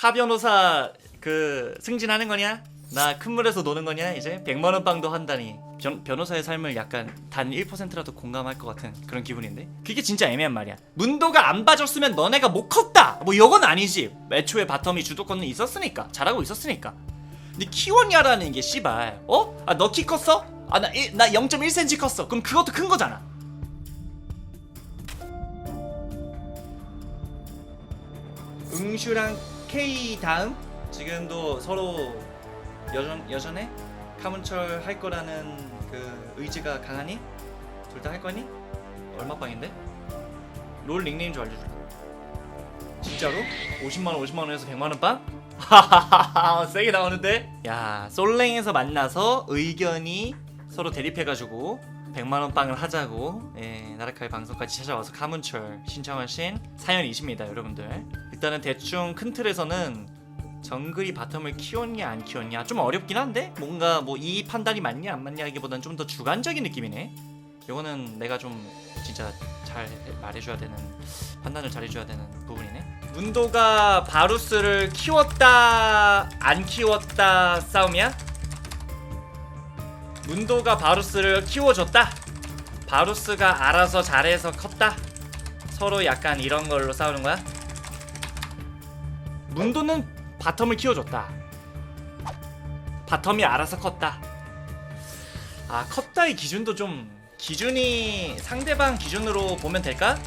카 변호사 그 승진하는 거냐? 나 큰 물에서 노는 거냐? 이제 100만 원 빵도 한다니. 변, 변호사의 삶을 약간 단 1%라도 공감할 것 같은 그런 기분인데? 그게 진짜 애매한 말이야. 문도가 안 봐줬으면 너네가 못 컸다! 뭐 이건 아니지. 애초에 바텀이 주도권은 있었으니까. 잘하고 있었으니까. 근데 키워냐라는 게 씨발 어? 아 너 키 컸어? 아나 나 0.1cm 컸어. 그럼 그것도 큰 거잖아. 응슈랑 K 다음? 지금도 서로 여전 여전해? 카문철 할 거라는 그 의지가 강하니? 둘 다 할 거니? 얼마 빵인데? 롤 닉네임 좀 알려줄까? 진짜로? 50만 원 50만 원에서 100만 원 빵? 하하하하 세게 나오는데? 야 솔랭에서 만나서 의견이 서로 대립해가지고 100만원 빵을 하자고. 예, 나라카의 방송까지 찾아와서 카문철 신청하신 사연이십니다 여러분들 일단은 대충 큰 틀에서는 정글이 바텀을 키웠냐 안 키웠냐 좀 어렵긴 한데 뭔가 뭐 이 판단이 맞냐 안 맞냐 하기보다는 좀더 주관적인 느낌이네 요거는 내가 좀 진짜 잘 말해줘야 되는 판단을 잘해줘야 되는 부분이네 문도가 바루스를 키웠다 안 키웠다 싸움이야? 문도가 바루스를 키워줬다. 바루스가 알아서 잘해서 컸다. 서로 약간 이런 걸로 싸우는 거야? 문도는 바텀을 키워줬다. 바텀이 알아서 컸다. 아 컸다의 기준도 좀 기준이 상대방 기준으로 보면 될까?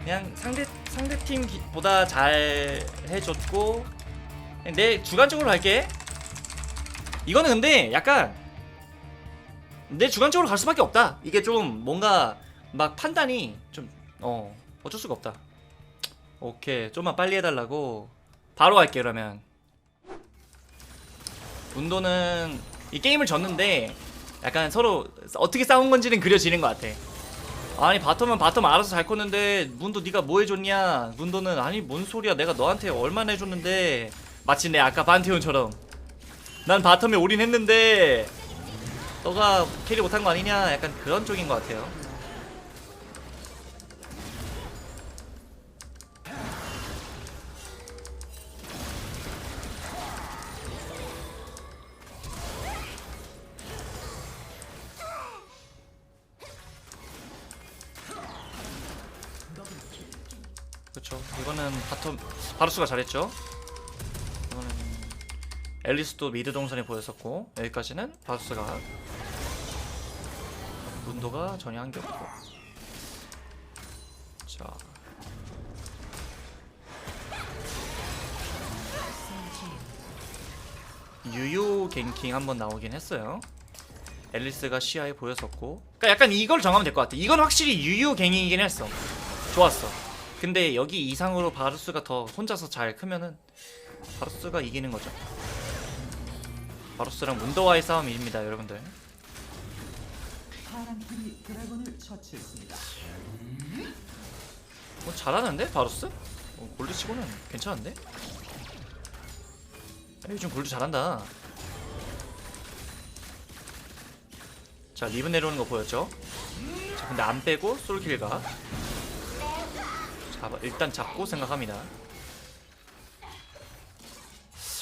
그냥 상대 상대 팀보다 잘 해줬고 내 주관적으로 할게. 이거는 근데 약간 내 주관적으로 갈 수밖에 없다. 이게 좀 뭔가 막 판단이 좀 어 어쩔 수가 없다. 오케이 좀만 빨리 해달라고 바로 할게 그러면. 문도는 이 게임을 졌는데 약간 서로 어떻게 싸운 건지는 그려지는 것 같아. 아니 바텀은 바텀 알아서 잘 컸는데 문도 네가 뭐 해줬냐? 문도는 아니 뭔 소리야? 내가 너한테 얼마나 해줬는데 마치 내 아까 반테온처럼 난 바텀에 올인했는데 너가 캐리 못한 거 아니냐? 약간 그런 쪽인 것 같아요. 그렇죠. 이거는 바텀 바루스가 잘했죠. 이거는 앨리스도 미드 동선에 보였었고 여기까지는 바루스가 문도가 전혀 한 게 없고. 자. 유유 갱킹 한번 나오긴 했어요. 앨리스가 시야에 보였었고. 그러니까 약간 이걸 정하면 될 것 같아. 이건 확실히 유유 갱이긴 했어. 좋았어 근데 여기 이상으로 바루스가 더 혼자서 잘 크면은 바루스가 이기는 거죠 바루스랑 문도와의 싸움입니다 여러분들. 뭐 잘하는데 바루스? 어, 골드 치고는 괜찮은데? 야, 요즘 골드 잘한다 자 리븐 내려오는 거 보였죠? 자 근데 안 빼고 솔킬가 잡아 일단 잡고 생각합니다.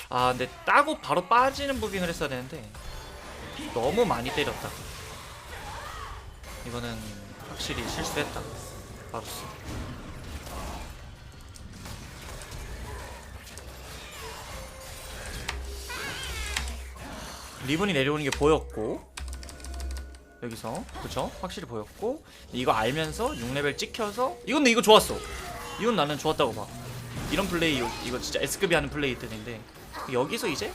아 근데 따고 바로 빠지는 무빙을 했어야 되는데 너무 많이 때렸다. 이거는 확실히 실수했다. 바루스 리본이 내려오는 게 보였고 여기서. 그쵸? 확실히 보였고 이거 알면서 6레벨 찍혀서 이건 근데 이거 좋았어 이건 나는 좋았다고 봐. 이런 플레이 요- 이거 진짜 S급이 하는 플레이들인데 여기서 이제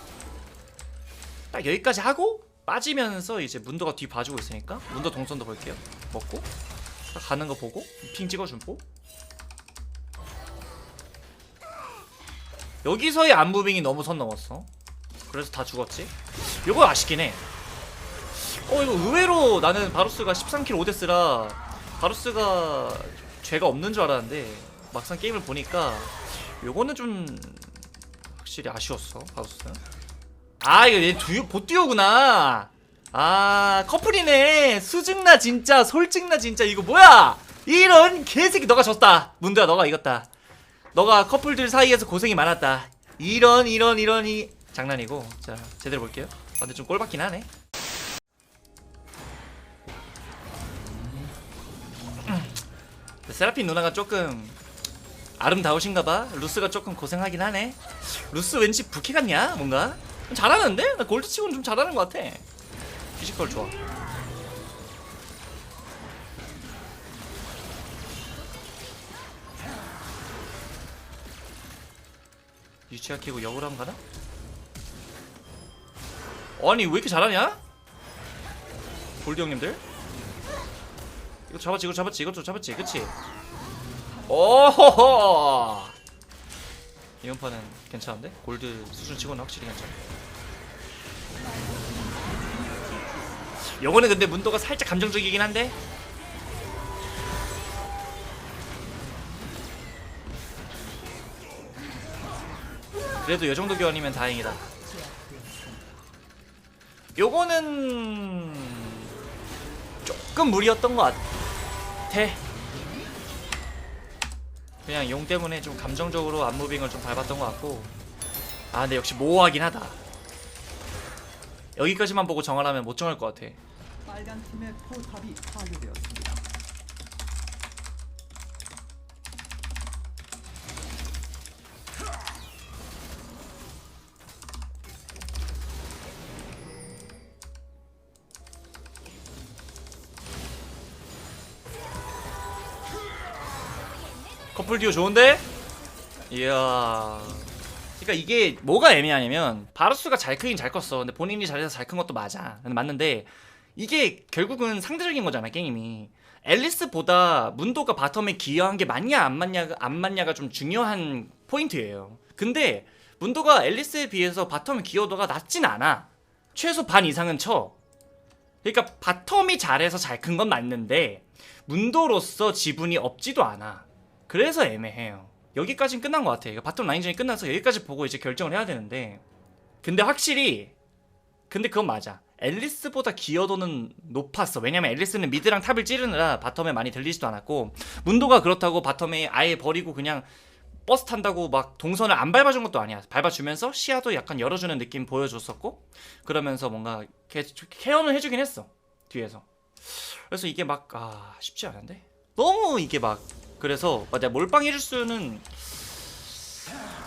딱 여기까지 하고 빠지면서 이제 문도가 뒤 봐주고 있으니까 문도 동선도 볼게요. 먹고 딱 가는 거 보고 핑 찍어주고. 여기서의 안무빙이 너무 선 넘었어. 그래서 다 죽었지. 이거 아쉽긴 해. 어 이거 의외로 나는 바루스가 13킬 5데스라 바루스가 죄가 없는 줄 알았는데 막상 게임을 보니까 요거는 좀 확실히 아쉬웠어 바루스. 아 이거 얘 두유 보띠오구나. 아 커플이네. 수증나 진짜 솔증나 진짜 이거 뭐야? 이런 개새끼 너가 졌다. 문도야 너가 이겼다. 너가 커플들 사이에서 고생이 많았다. 이런 이런 이런이 장난이고 자 제대로 볼게요. 아, 근데 좀 꼴받긴 하네. 세라핀 누나가 조금 아름다우신가 봐. 루스가 조금 고생하긴 하네. 루스 왠지 부캐 같냐? 뭔가 잘하는데? 나 골드 치고는 좀 잘하는 것 같아. 피지컬 좋아. 유치아 키고 역으로 한번 가나? 아니 왜 이렇게 잘하냐? 골드 형님들 이거 잡았지 이거 잡았지 이것도 잡았지 그치? 오호호! 이번 판은 괜찮은데? 골드 수준 치고는 확실히 괜찮아. 요거는 근데 문도가 살짝 감정적이긴 한데? 그래도 요 정도 교환이면 다행이다. 요거는 조금 무리였던 것 같아 그냥 용 때문에 좀 감정적으로 안무빙을 좀 밟았던 것 같고. 아 근데 역시 모호하긴 하다. 여기까지만 보고 정하라면 못 정할 것 같아. 빨간 팀의 포탑이 파괴되었습니다. 커플 듀오 좋은데? 이야. 그러니까 이게 뭐가 애매하냐면 바루스가 잘 크긴 잘 컸어. 근데 본인이 잘해서 잘 큰 것도 맞아. 맞는데 이게 결국은 상대적인 거잖아 게임이. 앨리스보다 문도가 바텀에 기여한 게 맞냐 안 맞냐 안 맞냐가 좀 중요한 포인트예요. 근데 문도가 앨리스에 비해서 바텀 기여도가 낮진 않아. 최소 반 이상은 쳐. 그러니까 바텀이 잘해서 잘 큰 건 맞는데 문도로서 지분이 없지도 않아 그래서 애매해요. 여기까지는 끝난 것 같아. 이거 바텀 라인전이 끝나서 여기까지 보고 이제 결정을 해야 되는데. 근데 확실히, 근데 그건 맞아. 앨리스보다 기여도는 높았어. 왜냐면 앨리스는 미드랑 탑을 찌르느라 바텀에 많이 들리지도 않았고, 문도가 그렇다고 바텀에 아예 버리고 그냥 버스 탄다고 막 동선을 안 밟아준 것도 아니야. 밟아주면서 시야도 약간 열어주는 느낌 보여줬었고, 그러면서 뭔가 개, 케어는 해주긴 했어. 뒤에서. 그래서 이게 막, 아, 쉽지 않은데? 너무 이게 막 그래서 맞아 몰빵 해줄 수는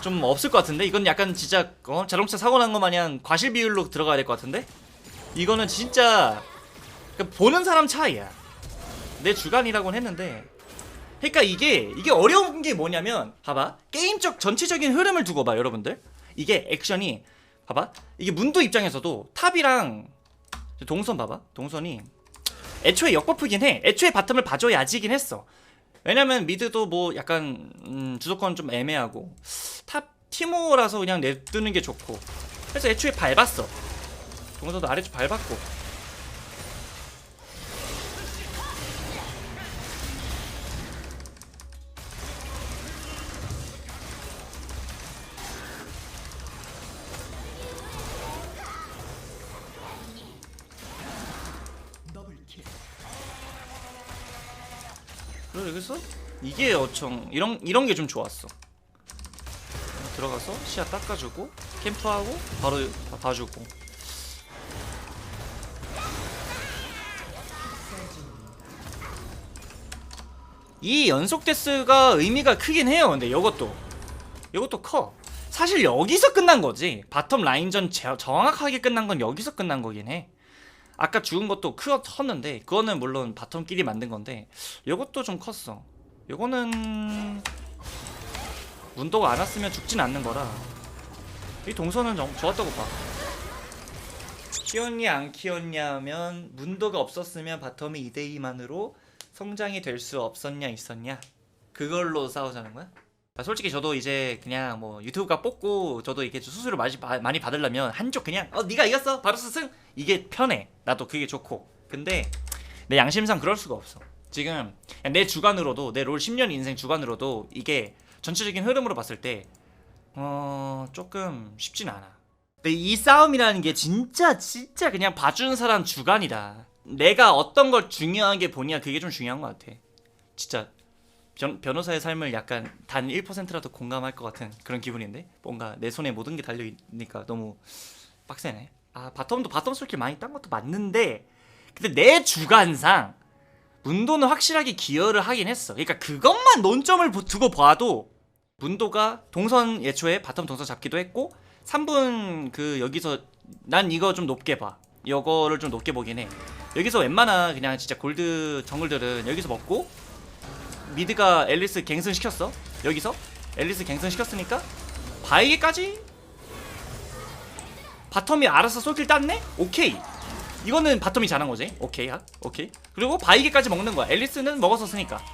좀 없을 것 같은데? 이건 약간 진짜 어? 자동차 사고 난거 마냥 과실 비율로 들어가야 될 것 같은데? 이거는 진짜 그러니까 보는 사람 차이야. 내 주관이라고는 했는데. 그러니까 이게 이게 어려운 게 뭐냐면 봐봐. 게임적 전체적인 흐름을 두고 봐 여러분들. 이게 액션이 봐봐. 이게 문도 입장에서도 탑이랑 동선 봐봐. 동선이 애초에 역버프긴 해. 애초에 바텀을 봐줘야지긴 했어 왜냐면 미드도 뭐 약간 음, 주도권 좀 애매하고 탑 티모라서 그냥 내두는 게 좋고. 그래서 애초에 밟았어. 동서도 아래쪽 밟았고 여기서 이게 어청 이런 이런 게 좀 좋았어. 들어가서 시야 닦아주고 캠프하고 바로 봐- 봐주고. 이 연속 데스가 의미가 크긴 해요. 근데 이것도. 이것도 커. 사실 여기서 끝난 거지. 바텀 라인전 제- 정확하게 끝난 건 여기서 끝난 거긴 해 아까 죽은 것도 크 컸는데 그거는 물론 바텀끼리 만든 건데 요것도 좀 컸어. 요거는 문도가 안 왔으면 죽진 않는 거라. 이 동선은 정, 좋았다고 봐. 키웠냐 안 키웠냐면 문도가 없었으면 바텀이 2대2만으로 성장이 될 수 없었냐 있었냐. 그걸로 싸우자는 거야? 아, 솔직히 저도 이제 그냥 뭐 유튜브가 뽑고 저도 이렇게 수수료 많이, 받- 많이 받으려면 한쪽 그냥 어 네가 이겼어. 바루스 승. 이게 편해. 나도 그게 좋고. 근데 내 양심상 그럴 수가 없어. 지금 내 주관으로도 내 롤 10년 인생 주관으로도 이게 전체적인 흐름으로 봤을 때 어 조금 쉽진 않아. 근데 이 싸움이라는 게 진짜 진짜 그냥 봐주는 사람 주관이다. 내가 어떤 걸 중요하게 보냐 그게 좀 중요한 것 같아. 진짜 변, 변호사의 삶을 약간 단 1%라도 공감할 것 같은 그런 기분인데 뭔가 내 손에 모든 게 달려 있으니까 너무 빡세네. 아 바텀도 바텀 솔킬 많이 딴 것도 맞는데 근데 내 주관상 문도는 확실하게 기여를 하긴 했어. 그러니까 그것만 논점을 보- 두고 봐도 문도가 동선 예초에 바텀 동선 잡기도 했고 3분 그 여기서 난 이거 좀 높게 봐. 이거를 좀 높게 보긴 해. 여기서 웬만한 그냥 진짜 골드 정글들은 여기서 먹고 미드가 앨리스 갱승 시켰어. 여기서 앨리스 갱승 시켰으니까 바이게까지 바텀이 알아서 솔킬 땄네? 오케이. 이거는 바텀이 잘한 거지. 오케이. 야. 오케이. 그리고 바이게까지 먹는 거야. 앨리스는 먹었었으니까.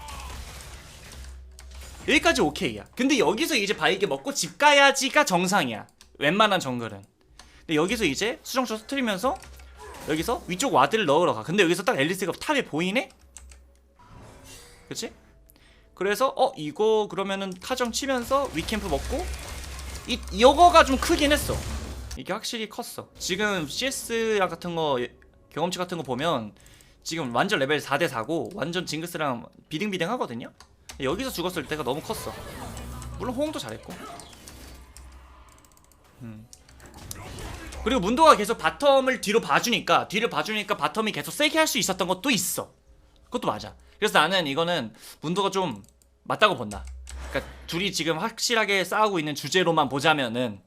여기까지 오케이야. 근데 여기서 이제 바이게 먹고 집 가야지가 정상이야. 웬만한 정글은. 근데 여기서 이제 수정초 터트리면서 여기서 위쪽 와드를 넣으러 가. 근데 여기서 딱 앨리스가 탑에 보이네? 그치? 그래서 어 이거 그러면은 타정 치면서 위캠프 먹고 이 이거가 좀 크긴 했어. 이게 확실히 컸어. 지금 CS 같은 거 경험치 같은 거 보면 지금 완전 레벨 4대 4고 완전 징크스랑 비등비등 하거든요. 여기서 죽었을 때가 너무 컸어. 물론 호응도 잘했고. 음. 그리고 문도가 계속 바텀을 뒤로 봐주니까 뒤를 봐주니까 바텀이 계속 세게 할 수 있었던 것도 있어. 그것도 맞아. 그래서 나는 이거는 문도가 좀 맞다고 본다. 그러니까 둘이 지금 확실하게 싸우고 있는 주제로만 보자면은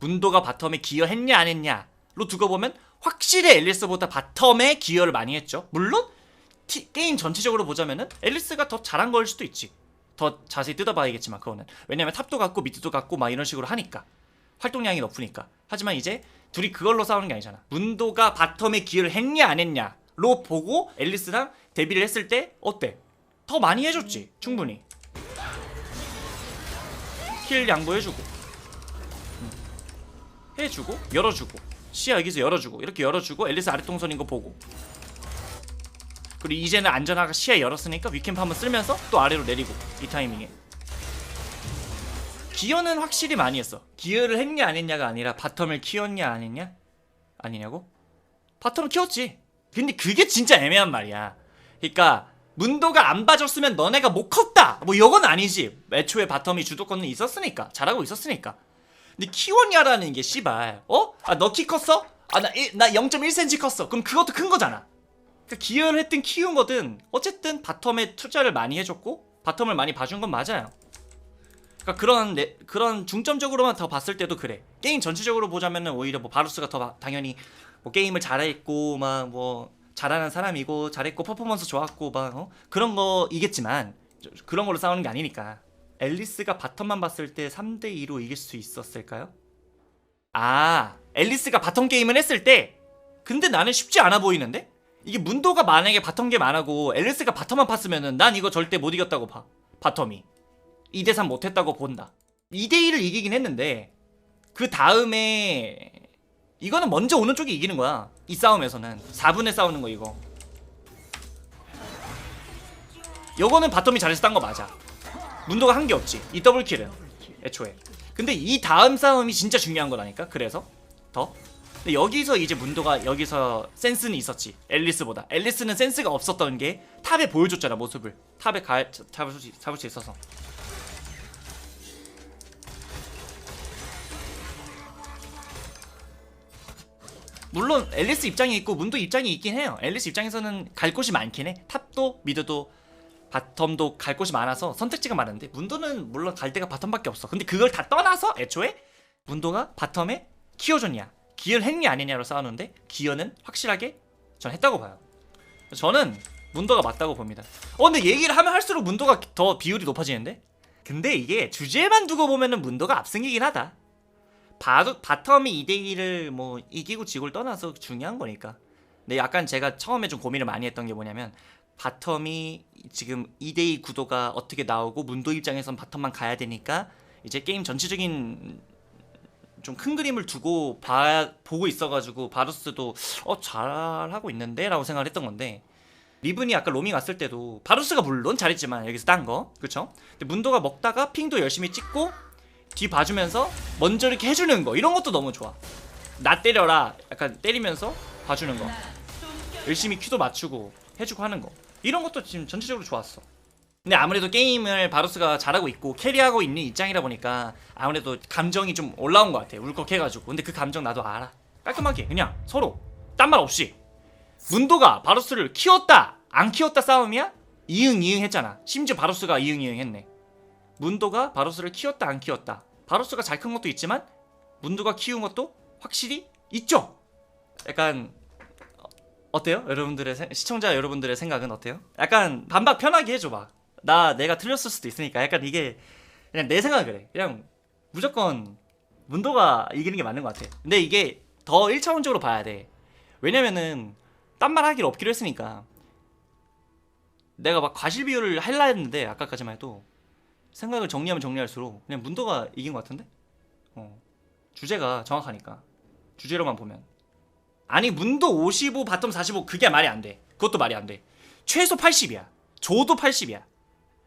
문도가 바텀에 기여했냐 안 했냐로 두고 보면 확실히 앨리스보다 바텀에 기여를 많이 했죠. 물론 티- 게임 전체적으로 보자면은 앨리스가 더 잘한 걸 수도 있지. 더 자세히 뜯어봐야겠지만 그거는 왜냐면 탑도 같고 미드도 같고 막 이런 식으로 하니까 활동량이 높으니까. 하지만 이제 둘이 그걸로 싸우는 게 아니잖아. 문도가 바텀에 기여를 했냐 안 했냐 로 보고 앨리스랑 데뷔를 했을 때 어때? 더 많이 해줬지 충분히. 킬 양보해주고. 음. 해주고 열어주고. 시야 여기서 열어주고. 이렇게 열어주고 앨리스 아랫동선인 거 보고. 그리고 이제는 안전하게 시야 열었으니까 위캠프 한번 쓸면서 또 아래로 내리고 이 타이밍에. 기여는 확실히 많이 했어. 기여를 했냐 안 했냐가 아니라 바텀을 키웠냐 안 했냐? 아니냐고? 바텀을 키웠지 근데 그게 진짜 애매한 말이야. 그러니까 문도가 안 봐줬으면 너네가 못 컸다. 뭐 이건 아니지. 애초에 바텀이 주도권은 있었으니까. 잘하고 있었으니까. 근데 키웠냐라는 게 씨발 어? 아 너 키 컸어? 아나 나 0.1cm 컸어. 그럼 그것도 큰 거잖아. 그러니까 기여를 했든 키운 거든 어쨌든 바텀에 투자를 많이 해줬고 바텀을 많이 봐준 건 맞아요. 그러니까 그런 내, 그런 중점적으로만 더 봤을 때도 그래. 게임 전체적으로 보자면은 오히려 뭐 바루스가 더 마- 당연히 뭐 게임을 잘했고 막 뭐 잘하는 사람이고 잘했고 퍼포먼스 좋았고 막 어? 그런 거이겠지만 저- 그런 걸로 싸우는 게 아니니까. 앨리스가 바텀만 봤을 때 3대 2로 이길 수 있었을까요? 아 앨리스가 바텀 게임을 했을 때? 근데 나는 쉽지 않아 보이는데? 이게 문도가 만약에 바텀 게임 안 하고 앨리스가 바텀만 팠으면은 난 이거 절대 못 이겼다고 봐. 바텀이. 2대3 못했다고 본다. 2대2를 이기긴 했는데 그 다음에 이거는 먼저 오는 쪽이 이기는 거야. 이 싸움에서는. 4분에 싸우는 거 이거. 요거는 바텀이 잘해서 딴 거 맞아. 문도가 한 게 없지. 이 더블킬은 애초에. 근데 이 다음 싸움이 진짜 중요한 거라니까 그래서. 더. 근데 여기서 이제 문도가 여기서 센스는 있었지. 앨리스보다. 앨리스는 센스가 없었던 게 탑에 보여줬잖아 모습을. 탑에 가, 잡을, 수, 잡을 수 있어서 물론 앨리스 입장이 있고 문도 입장이 있긴 해요. 앨리스 입장에서는 갈 곳이 많긴 해. 탑도 미드도 바텀도 갈 곳이 많아서 선택지가 많은데 문도는 물론 갈 데가 바텀밖에 없어. 근데 그걸 다 떠나서 애초에 문도가 바텀에 키워줬냐 기여를 했냐 안 했냐로 싸우는데 기여는 확실하게 전 했다고 봐요. 저는 문도가 맞다고 봅니다. 어 근데 얘기를 하면 할수록 문도가 더 비율이 높아지는데? 근데 이게 주제만 두고 보면은 문도가 앞승이긴 하다 바, 바텀이 2대2를 뭐 이기고 지고를 떠나서 중요한 거니까 근데 약간 제가 처음에 좀 고민을 많이 했던 게 뭐냐면 바텀이 지금 2대2 구도가 어떻게 나오고 문도 입장에선 바텀만 가야 되니까 이제 게임 전체적인 좀 큰 그림을 두고 봐, 보고 있어가지고 바루스도 어 잘하고 있는데 라고 생각을 했던 건데 리븐이 아까 로밍 왔을 때도 바루스가 물론 잘했지만 여기서 딴 거 그쵸? 근데 문도가 먹다가 핑도 열심히 찍고 뒤 봐주면서 먼저 이렇게 해주는 거. 이런 것도 너무 좋아. 나 때려라. 약간 때리면서 봐주는 거. 열심히 큐도 맞추고 해주고 하는 거. 이런 것도 지금 전체적으로 좋았어. 근데 아무래도 게임을 바루스가 잘하고 있고 캐리하고 있는 입장이라 보니까 아무래도 감정이 좀 올라온 것 같아. 울컥해가지고. 근데 그 감정 나도 알아. 깔끔하게 그냥 서로 딴 말 없이. 문도가 바루스를 키웠다 안 키웠다 싸움이야? 이응 이응 했잖아. 심지어 바루스가 이응 이응 했네 문도가 바루스를 키웠다 안 키웠다? 바루스가 잘 큰 것도 있지만 문도가 키운 것도 확실히 있죠? 약간 어, 어때요? 여러분들의 세- 시청자 여러분들의 생각은 어때요? 약간 반박 편하게 해줘봐. 나 내가 틀렸을 수도 있으니까. 약간 이게 그냥 내 생각은 그래 그냥 무조건 문도가 이기는 게 맞는 것 같아. 근데 이게 더 1차원적으로 봐야 돼. 왜냐면은 딴 말 하기를 없기로 했으니까. 내가 막 과실 비율을 할라 했는데 아까까지만 해도 생각을 정리하면 정리할수록 그냥 문도가 이긴 것 같은데? 어. 주제가 정확하니까. 주제로만 보면. 아니 문도 55 바텀 45 그게 말이 안 돼. 그것도 말이 안 돼. 최소 80이야. 조도 80이야.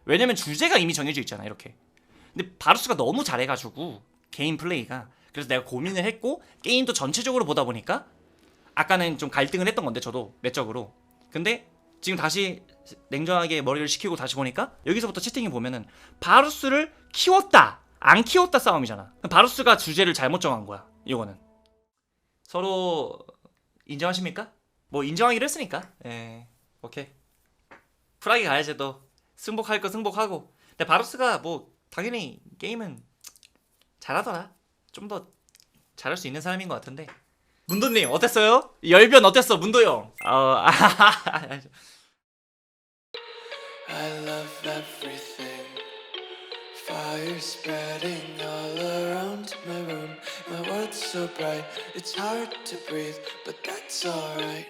왜냐면 주제가 이미 정해져 있잖아 이렇게. 근데 바루스가 너무 잘해가지고 개인 플레이가. 그래서 내가 고민을 했고 게임도 전체적으로 보다 보니까 아까는 좀 갈등을 했던 건데 저도 내적으로. 근데 지금 다시 냉정하게 머리를 식히고 다시 보니까 여기서부터 채팅이 보면은 바루스를 키웠다 안 키웠다 싸움이잖아. 바루스가 주제를 잘못 정한 거야 이거는. 서로 인정하십니까? 뭐 인정하기로 했으니까. 예 오케이. 쿨하게 가야지 또. 승복할 거 승복하고. 근데 바루스가 뭐 당연히 게임은 잘하더라. 좀 더 잘할 수 있는 사람인 것 같은데 문도님 어땠어요? 열변 어땠어 문도 형? 어, I love everything. Fire spreading all around my room. My world's so bright, it's hard to breathe, but that's alright.